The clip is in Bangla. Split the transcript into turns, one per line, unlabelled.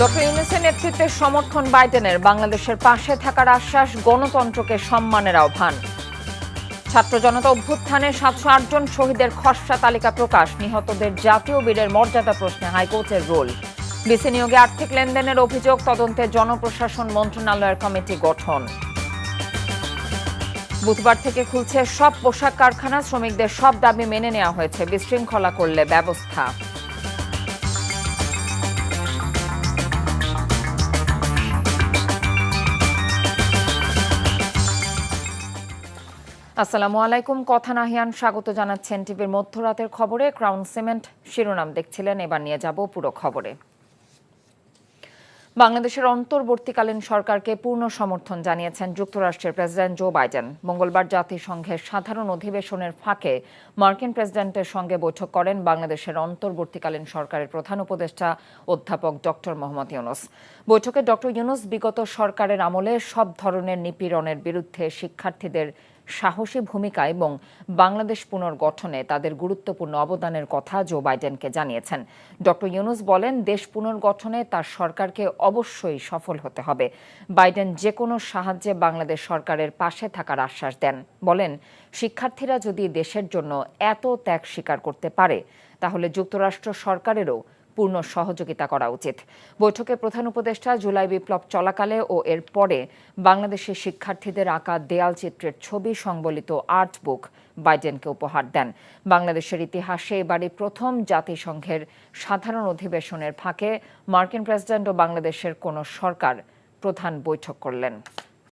ডক্টর ইউনুসের নেতৃত্বের সমর্থন বাইডেনের, বাংলাদেশের পাশে থাকার আশ্বাস গণতন্ত্রকে সম্মানের আহ্বান। ছাত্র জনতা অভ্যুত্থানে সাতশো আটজন শহীদের খসড়া তালিকা প্রকাশ, নিহতদের জাতীয় বীরের মর্যাদা প্রশ্নে হাইকোর্টের রোল। ডিসি নিয়োগে আর্থিক লেনদেনের অভিযোগ, তদন্তে জনপ্রশাসন মন্ত্রণালয়ের কমিটি গঠন। বুধবার থেকে খুলছে সব পোশাক কারখানা, শ্রমিকদের সব দাবি মেনে নেওয়া হয়েছে, বিশৃঙ্খলা করলে ব্যবস্থা। আসসালামু আলাইকুম। কথা নাহিয়ান স্বাগত জানাচ্ছেন টিভির মধ্যরাতের খবরে। ক্রাউন সিমেন্ট শিরোনাম দেখছিলেন, এবার নিয়ে যাব পুরো খবরে। বাংলাদেশের অন্তর্বর্তীকালীন সরকারকে পূর্ণ সমর্থন জানিয়েছেন যুক্তরাষ্ট্রের প্রেসিডেন্ট জো বাইডেন। মঙ্গলবার জাতিসংঘের সাধারণ অধিবেশনের ফাঁকে মার্কিন প্রেসিডেন্টের সঙ্গে বৈঠক করেন বাংলাদেশের অন্তর্বর্তীকালীন সরকারের প্রধান উপদেষ্টা অধ্যাপক ডক্টর মোহাম্মদ ইউনুস। বৈঠকে ডক্টর ইউনুস বিগত সরকারের আমলে সব ধরনের নিপীড়নের বিরুদ্ধে শিক্ষার্থীদের সাহসী ভূমিকা এবং বাংলাদেশ পুনর্গঠনে তাদের গুরুত্বপূর্ণ অবদানের কথা জো বাইডেনকে জানিয়েছেন। ডক্টর ইউনুস বলেন, দেশ পুনর্গঠনে তার সরকারকে অবশ্যই সফল হতে হবে। বাইডেন যে কোনো সাহায্যে বাংলাদেশ সরকারের পাশে থাকার আশ্বাস দেন। বলেন, শিক্ষার্থীরা যদি দেশের জন্য এত ত্যাগ স্বীকার করতে পারে, তাহলে যুক্তরাষ্ট্র সরকারেরও পূর্ণ সহযোগিতা করা উচিত। বৈঠকে প্রধান উপদেষ্টা জুলাই বিপ্লব চলাকালে ও এর পরে বাংলাদেশের শিক্ষার্থীদের আঁকা দেয়াল চিত্রের ছবি সংবলিত আর্ট বুক বাইডেনকে উপহার দেন। বাংলাদেশের ইতিহাসে এবারই প্রথম জাতিসংঘের সাধারণ অধিবেশনের ফাঁকে মার্কিন প্রেসিডেন্ট ও বাংলাদেশের কোনো সরকার প্রধান বৈঠক করলেন।